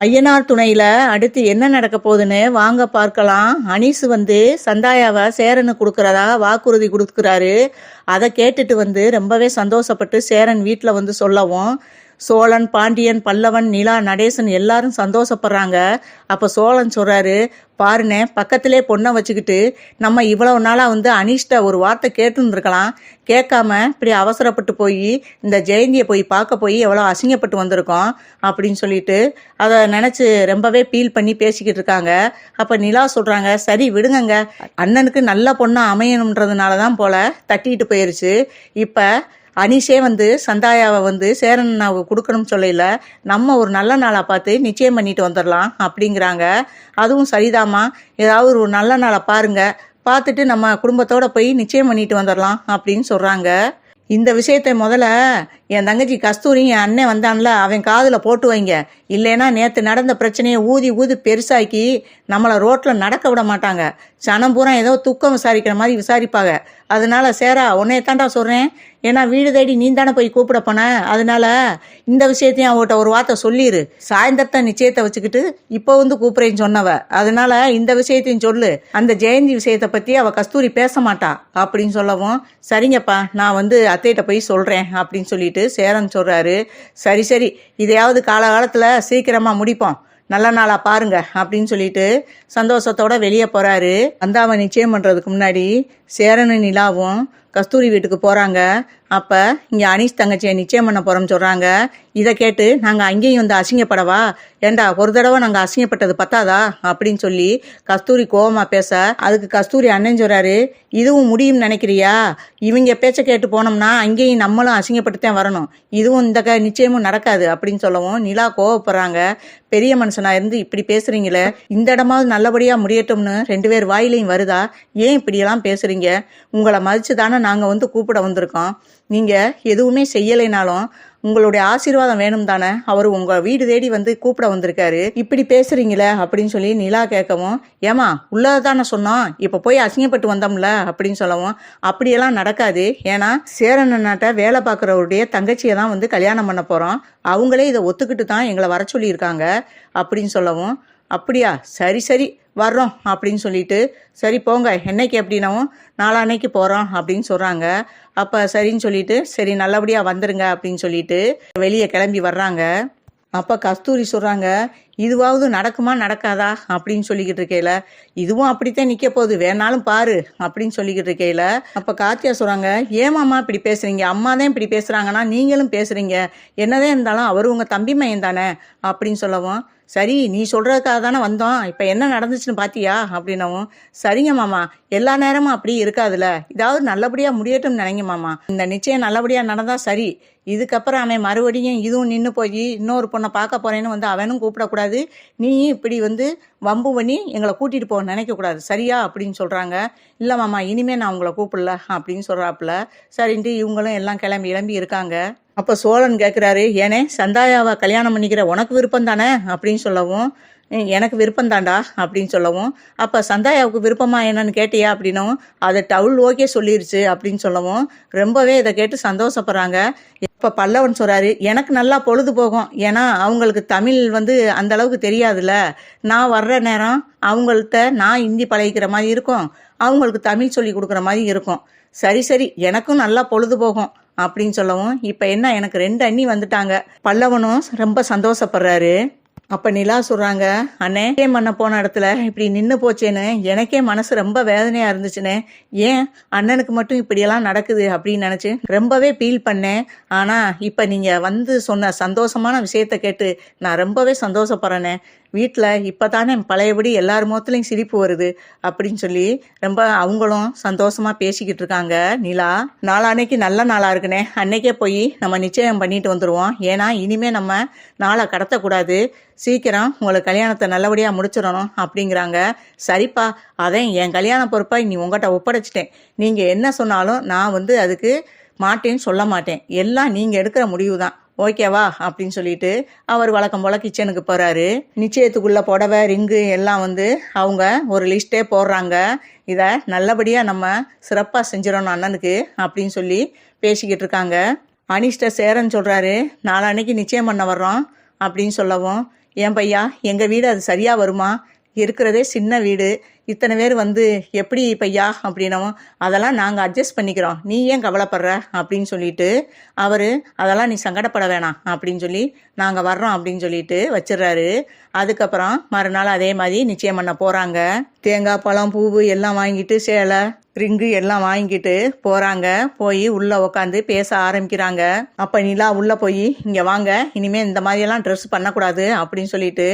ஐயனார் துணையில அடுத்து என்ன நடக்க போகுதுன்னு வாங்க பார்க்கலாம். அனீஸ் வந்து சந்தாயாவை சேரனு கொடுக்கறதா வாக்குறுதி கொடுக்குறாரு. அதை கேட்டுட்டு வந்து ரொம்பவே சந்தோஷப்பட்டு சேரன் வீட்டில் வந்து சொல்லவும் சோழன் பாண்டியன் பல்லவன் நிலா நடேசன் எல்லாரும் சந்தோஷப்படுறாங்க. அப்போ சோழன் சொல்கிறாரு பாருனே பக்கத்திலே பொண்ணை வச்சுக்கிட்டு நம்ம இவ்வளவு நாளாக வந்து அனிஷ்ட ஒரு வார்த்தை கேட்டுருந்துருக்கலாம். கேட்காம இப்படி அவசரப்பட்டு போய் இந்த ஜெயந்தியை போய் பார்க்க போய் எவ்வளோ அசிங்கப்பட்டு வந்திருக்கோம் அப்படின்னு சொல்லிட்டு அதை நினச்சி ரொம்பவே ஃபீல் பண்ணி பேசிக்கிட்டு இருக்காங்க. அப்போ நிலா சொல்கிறாங்க சரி விடுங்கங்க. அண்ணனுக்கு நல்ல பொண்ணாக அமையணுன்றதுனால தான் போல தட்டிட்டு போயிருச்சு. இப்போ அனிஷே வந்து சந்தாயாவை வந்து சேரன்னாவுக்கு கொடுக்கணும்னு சொல்லல. நம்ம ஒரு நல்ல நாளாக பார்த்து நிச்சயம் பண்ணிட்டு வந்துடலாம் அப்படிங்கிறாங்க. அதுவும் சரிதாம்மா. ஏதாவது ஒரு நல்ல நாளை பாருங்க. பார்த்துட்டு நம்ம குடும்பத்தோட போய் நிச்சயம் பண்ணிட்டு வந்துடலாம் அப்படின்னு சொல்கிறாங்க இந்த விஷயத்தை முதல்ல என் தங்கச்சி கஸ்தூரி என் அண்ணன் வந்தான்ல அவன் காதில் போட்டு வைங்க. இல்லைன்னா நேற்று நடந்த பிரச்சனையை ஊதி ஊதி பெருசாக்கி நம்மளை ரோட்டில் நடக்க விட மாட்டாங்க. சனம் பூரா ஏதோ துக்கம் விசாரிக்கிற மாதிரி விசாரிப்பாங்க. அதனால சேரா உன்னைய தாண்டா சொல்கிறேன் ஏன்னா வீடு தேடி நீ தானே போய் கூப்பிட போன. அதனால இந்த விஷயத்தையும் அவட்ட ஒரு வார்த்தை சொல்லிடு சாயந்தரத்தை நிச்சயத்தை வச்சுக்கிட்டு இப்போ வந்து கூப்பிட்றேன்னு சொன்னவ. அதனால இந்த விஷயத்தையும் சொல்லு. அந்த ஜெயந்தி விஷயத்தை பற்றி அவள் கஸ்தூரி பேச மாட்டா அப்படின்னு சொல்லவும் சரிங்கப்பா நான் வந்து அத்தைகிட்ட போய் சொல்கிறேன் அப்படின்னு சொல்லிட்டு சேரன் சொல்கிறாரு சரி சரி இதையாவது காலகாலத்தில் சீக்கிரமாக முடிப்போம். நல்ல நாளாக பாருங்க அப்படின்னு சொல்லிட்டு சந்தோஷத்தோட வெளியே போகிறாரு வந்தாவை நிச்சயம் பண்றதுக்கு முன்னாடி சேரனு நிலாவும் கஸ்தூரி வீட்டுக்கு போகிறாங்க அப்போ இங்கே அனீஷ் தங்கச்சியை நிச்சயம் பண்ண போகிறோம்னு சொல்கிறாங்க இதை கேட்டு நாங்கள் அங்கேயும் வந்து அசிங்கப்படவா? ஏண்டா ஒரு தடவை நாங்கள் அசிங்கப்பட்டது பத்தாதா? அப்படின்னு சொல்லி கஸ்தூரி கோவமாக பேச அதுக்கு கஸ்தூரி அண்ணன் சொல்கிறாரு இதுவும் முடியும்னு நினைக்கிறியா? இவங்க பேச்சை கேட்டு போனோம்னா அங்கேயும் நம்மளும் அசிங்கப்பட்டு தான் வரணும். இதுவும் இந்த க நிச்சயமும் நடக்காது அப்படின்னு சொல்லவும் நிலா கோவப்படுறாங்க. பெரிய மனுஷனாக இருந்து இப்படி பேசுறீங்களே இந்த இடமாவது நல்லபடியாக முடியட்டும்னு ரெண்டு பேர் வாயிலையும் வருதா? ஏன் இப்படியெல்லாம் பேசுகிறீங்க உங்களை மதிச்சு தானே நாங்கள் வந்து கூப்பிட வந்திருக்கோம். நீங்கள் எதுவுமே செய்யலைனாலும் உங்களுடைய ஆசீர்வாதம் வேணும் தானே. அவர் உங்கள் வீடு தேடி வந்து கூப்பிட வந்திருக்காரு. இப்படி பேசுறீங்களே அப்படின்னு சொல்லி நிலா கேட்கவும் ஏமா உள்ளதை தானே சொன்னோம். இப்போ போய் அசிங்கப்பட்டு வந்தோம்ல அப்படின்னு சொல்லவும் அப்படியெல்லாம் நடக்காது. ஏன்னா சேரண்ணாட்ட வேலை பார்க்குறவருடைய தங்கச்சியை தான் வந்து கல்யாணம் பண்ண போகிறோம் அவங்களே இதை ஒத்துக்கிட்டு தான் எங்களை வர சொல்லியிருக்காங்க அப்படின்னு சொல்லவும் அப்படியா? சரி சரி வர்றோம் அப்படின்னு சொல்லிட்டு சரி போங்க. என்னைக்கு அப்படின்னவும் நாளான்னைக்கு போகிறோம் அப்படின்னு சொல்கிறாங்க அப்போ சரின்னு சொல்லிட்டு சரி நல்லபடியாக வந்துடுங்க அப்படின்னு சொல்லிட்டு வெளியே கிளம்பி வர்றாங்க. அப்போ கஸ்தூரி சொல்கிறாங்க இதுவாவது நடக்குமா நடக்காதா? அப்படின்னு சொல்லிக்கிட்டு இருக்கையில இதுவும் அப்படித்தான் நிற்க போகுது. வேணாலும் பாரு அப்படின்னு சொல்லிக்கிட்டு இருக்கையில அப்போ கார்த்தியா சொல்கிறாங்க ஏமாம்மா இப்படி பேசுகிறீங்க அம்மா தான் இப்படி பேசுகிறாங்கன்னா நீங்களும் பேசுகிறீங்க என்னதான் இருந்தாலும் அவர் உங்கள் தம்பி மையன் தானே அப்படின்னு சொல்லவும் சரி நீ சொல்கிறதுக்காக தானே வந்தோம். இப்போ என்ன நடந்துச்சுன்னு பார்த்தியா அப்படின்னவும் சரிங்க மாமா எல்லா நேரமும் அப்படி இருக்காதுல்ல. இதாவது நல்லபடியாக முடியட்டும்னு நினைங்க மாமா. இந்த நிச்சயம் நல்லபடியாக நடந்தால் சரி. இதுக்கப்புறம் அவன் மறுபடியும் இதுவும் நின்று போய் இன்னொரு பொண்ணை பார்க்க போறேன்னு வந்து அவனும் கூப்பிடக்கூடாது. நீயும் இப்படி வந்து வம்பு பண்ணி எங்களை கூட்டிகிட்டு போக நினைக்கக்கூடாது. சரியா? அப்படின்னு சொல்கிறாங்க இல்லை மாமா இனிமேல் நான் உங்களை கூப்பிடல அப்படின்னு சொல்கிறாப்புல சரின்ட்டு இவங்களும் எல்லாம் கிளம்பி கிளம்பி இருக்காங்க. அப்போ சோழன் கேட்குறாரு ஏனே சந்தாயாவை கல்யாணம் பண்ணிக்கிற உனக்கு விருப்பம் தானே? அப்படின்னு சொல்லவும் எனக்கு விருப்பம் தாண்டா அப்படின்னு சொல்லவும். அப்போ சந்தாயாவுக்கு விருப்பமா என்னன்னு கேட்டியா அப்படின்னும் அதை டவுல் ஓகே சொல்லிருச்சு அப்படின்னு சொல்லவும். ரொம்பவே இதை கேட்டு சந்தோஷப்படுறாங்க. இப்போ பல்லவன் சொல்கிறாரு எனக்கு நல்லா பொழுது போகும் ஏன்னா அவங்களுக்கு தமிழ் வந்து அந்த அளவுக்கு தெரியாதுல்ல. நான் வர்ற நேரம் அவங்கள்ட்ட நான் ஹிந்தி பழகிக்கிற மாதிரி இருக்கும். அவங்களுக்கு தமிழ் சொல்லி கொடுக்குற மாதிரி இருக்கும். சரி சரி எனக்கும் நல்லா பொழுது போகும் அப்படின்னு சொல்லவும். இப்போ என்ன எனக்கு ரெண்டு அண்ணி வந்துட்டாங்க. பல்லவனும் ரொம்ப சந்தோஷப்படுறாரு. அப்ப நிலா சொல்றாங்க அண்ணே ஏன் பண்ண போன இடத்துல? இப்படி நின்று போச்சேன்னு எனக்கே மனசு ரொம்ப வேதனையா இருந்துச்சுன்னு ஏன் அண்ணனுக்கு மட்டும் இப்படியெல்லாம் நடக்குது? அப்படின்னு நினைச்சு ரொம்பவே ஃபீல் பண்ணேன். ஆனா இப்ப நீங்க வந்து சொன்ன சந்தோஷமான விஷயத்த கேட்டு நான் ரொம்பவே சந்தோஷப்படுறேனே வீட்டில் இப்போ தானே பழையபடி எல்லார் முகத்துலையும் சிரிப்பு வருது அப்படின்னு சொல்லி ரொம்ப அவங்களும் சந்தோஷமாக பேசிக்கிட்டு இருக்காங்க. நிலா நாளான்னைக்கு நல்ல நாளாக இருக்குனே. அன்னைக்கே போய் நம்ம நிச்சயம் பண்ணிட்டு வந்துடுவோம் ஏன்னா இனிமே நம்ம நாளை கடத்தக்கூடாது. சீக்கிரம் உங்களுக்கு கல்யாணத்தை நல்லபடியாக முடிச்சிடணும் அப்படிங்கிறாங்க. சரிப்பா அதான் என் கல்யாண பொறுப்பாக நீ உங்கள்கிட்ட ஒப்படைச்சிட்டேன். நீங்கள் என்ன சொன்னாலும் நான் வந்து அதுக்கு மாட்டேன்னு சொல்ல மாட்டேன். எல்லாம் நீங்கள் எடுக்கிற முடிவு தான் ஓகேவா அப்படின்னு சொல்லிட்டு அவர் வழக்கம் போல் கிச்சனுக்கு போகிறாரு நிச்சயத்துக்குள்ள புடவை ரிங்கு எல்லாம் வந்து அவங்க ஒரு லிஸ்ட்டே போடுறாங்க. இதை நல்லபடியாக நம்ம சிறப்பாக செஞ்சிடணும் அண்ணனுக்கு அப்படின்னு சொல்லி பேசிக்கிட்டு இருக்காங்க. அனிஷ்ட சேரன் சொல்கிறாரு நாளான்னைக்கு நிச்சயம் பண்ண வர்றோம் அப்படின்னு சொல்லவும் ஏன் பையா எங்கள் வீடு அது சரியாக வருமா? இருக்கிறதே சின்ன வீடு. இத்தனை பேர் வந்து எப்படி பையா அப்படின்னவும் அதெல்லாம் நாங்கள் அட்ஜஸ்ட் பண்ணிக்கிறோம். நீ ஏன் கவலைப்படுற? அப்படின்னு சொல்லிட்டு அவர் அதெல்லாம் நீ சங்கடப்பட வேணாம் அப்படின்னு சொல்லி நாங்கள் வர்றோம் அப்படின்னு சொல்லிட்டு வச்சிடுறாரு. அதுக்கப்புறம் மறுநாள் அதே மாதிரி நிச்சயம் பண்ண போகிறாங்க தேங்காய் பழம் பூவு எல்லாம் வாங்கிட்டு சேலை ரிங்கு எல்லாம் வாங்கிட்டு போகிறாங்க போய் உள்ளே உட்காந்து பேச ஆரம்பிக்கிறாங்க. அப்போ நிலா உள்ளே போய் இங்கே வாங்க. இனிமேல் இந்த மாதிரியெல்லாம் ட்ரெஸ் பண்ணக்கூடாது அப்படின்னு சொல்லிட்டு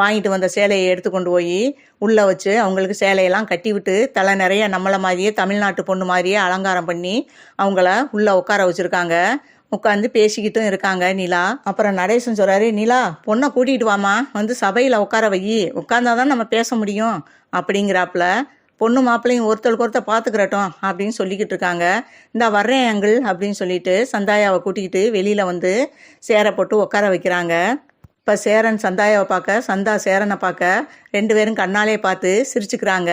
வாங்கிட்டு வந்த சேலையை எடுத்து கொண்டு போய் உள்ளே வச்சு அவங்களுக்கு சேலையெல்லாம் கட்டி விட்டு தலை நிறைய நம்மளை மாதிரியே தமிழ்நாட்டு பொண்ணு மாதிரியே அலங்காரம் பண்ணி அவங்கள உள்ளே உட்கார வச்சுருக்காங்க. உட்காந்து பேசிக்கிட்டும் இருக்காங்க நிலா. அப்புறம் நடேசன் சொல்கிறாரு நிலா பொண்ணை கூட்டிகிட்டு வாமா வந்து சபையில் உட்கார வை. உட்காந்தாதான் நம்ம பேச முடியும். அப்படிங்கிறாப்புல பொண்ணு மாப்பிள்ளையும் ஒருத்தருக்கு ஒருத்தர் பார்த்துக்கிறட்டும் அப்படின்னு சொல்லிக்கிட்டு இருக்காங்க. இந்த வர்றேன் அங்கிள் அப்படின்னு சொல்லிட்டு சந்தாயாவை கூட்டிக்கிட்டு வெளியில் வந்து சேர போட்டு உட்கார வைக்கிறாங்க. இப்போ சேரன் சந்தாயாவை பார்க்க சந்தா சேரனை பார்க்க ரெண்டு பேரும் கண்ணாலே பார்த்து சிரிச்சுக்கிறாங்க.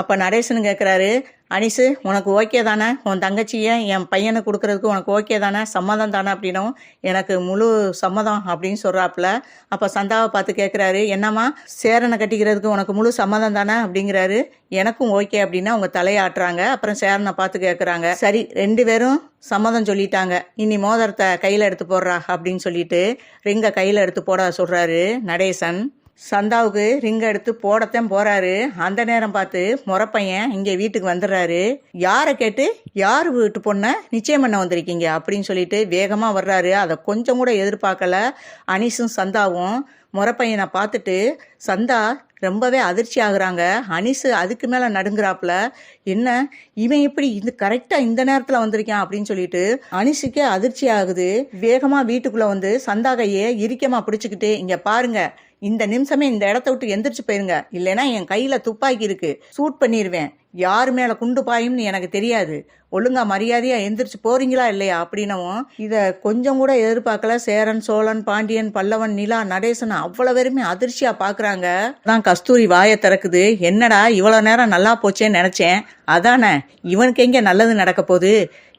அப்போ நடேசன் கேட்குறாரு அனிசு உனக்கு ஓகே தானே? உன் தங்கச்சியை என் பையனை கொடுக்கறதுக்கு உனக்கு ஓகே தானே? சம்மதம் தானே அப்படின்னும். எனக்கு முழு சம்மதம் அப்படின்னு சொல்கிறாப்புல அப்போ சந்தாவை பார்த்து கேட்குறாரு என்னம்மா சேரனை கட்டிக்கிறதுக்கு உனக்கு முழு சம்மதம் தானே அப்படிங்கிறாரு. எனக்கும் ஓகே அப்படின்னா அவங்க தலையாட்டுறாங்க. அப்புறம் சேரனை பார்த்து கேட்குறாங்க சரி ரெண்டு பேரும் சம்மதம் சொல்லிட்டாங்க. இனி மோதிரத்தை கையில் எடுத்து போடுறா அப்படின்னு சொல்லிட்டு ரிங்கை கையில் எடுத்து போட சொல்கிறாரு நடேசன். சந்தாவுக்கு ரிங் எடுத்து போடத்தான் போறாரு. அந்த நேரம் பார்த்து முறப்பையன் இங்கே வீட்டுக்கு வந்துடுறாரு. யாரை கேட்டு? யார் வீட்டு பொண்ணை? நிச்சயம் பண்ண வந்திருக்கீங்க அப்படின்னு சொல்லிட்டு வேகமாக வர்றாரு. அதை கொஞ்சம் கூட எதிர்பார்க்கல. அனிஷும் சந்தாவும் முறப்பையனை பார்த்துட்டு சந்தா ரொம்பவே அதிர்ச்சி ஆகுறாங்க. அனிசு அதுக்கு மேலே நடுங்குறாப்புல. என்ன? இவன் எப்படி இது கரெக்டாக இந்த நேரத்தில் வந்திருக்கான்? அப்படின்னு சொல்லிட்டு அனிசுக்கே அதிர்ச்சி ஆகுது. வேகமாக வீட்டுக்குள்ளே வந்து சந்தா கையை இறுக்கமாக பிடிச்சிக்கிட்டு இங்கே பாருங்க. இந்த நிமிஷமே இந்த இடத்த விட்டு எந்திரிச்சு போயிருங்க. இல்லைன்னா என் கையில துப்பாக்கி இருக்கு. சூட் பண்ணிடுவேன் யார் மேல குண்டு பாயும்னு எனக்கு தெரியாது. ஒழுங்கா மரியாதையா எந்திரிச்சு போறீங்களா இல்லையா அப்படின்னவும் இத கொஞ்சம் கூட எதிர்பார்க்கல. சேரன் சோழன் பாண்டியன் பல்லவன் நிலா நடேசன் அவ்வளவு பேருமே அதிர்ச்சியா பாக்குறாங்க. தான் கஸ்தூரி வாயை திறக்குது. என்னடா இவ்வளவு நேரம் நல்லா போச்சேன்னு நினைச்சேன். அதானே இவனுக்கு எங்க நல்லது நடக்க போகுது?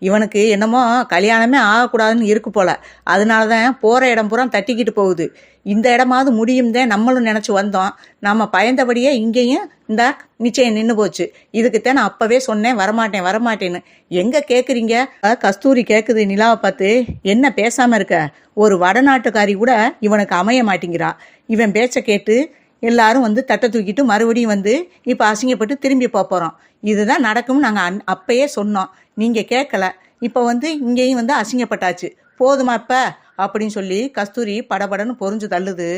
இவனுக்கு என்னமோ கல்யாணமே ஆகக்கூடாதுன்னு இருக்கு போல. அதனால தான் போகிற இடம் பூரா தட்டிக்கிட்டு போகுது. இந்த இடமாவது முடியும் தான் நம்மளும் நினச்சி வந்தோம். நம்ம பயந்தபடியே இங்கேயும் இந்த நிச்சயம் நின்று போச்சு. இதுக்குத்தான் நான் அப்போவே சொன்னேன் வரமாட்டேன் வரமாட்டேன்னு. எங்கே கேட்குறீங்க கஸ்தூரி கேட்குது நிலாவை பார்த்து. என்ன பேசாமல் இருக்க? ஒரு வடநாட்டுக்காரி கூட இவனுக்கு அமைய மாட்டேங்கிறா. இவன் பேச்ச கேட்டு எல்லாரும் வந்து தட்டை தூக்கிட்டு மறுபடியும் வந்து இப்போ அசிங்கப்பட்டு திரும்பி போகிறோம் இதுதான் நடக்கும்னு நாங்கள் அன் அப்பயே சொன்னோம். நீங்கள் கேட்கல இப்போ வந்து இங்கேயும் வந்து அசிங்கப்பட்டாச்சு. போதுமா இப்போ? அப்படின்னு சொல்லி கஸ்தூரி படபடன்னு பொறிஞ்சு தள்ளுது.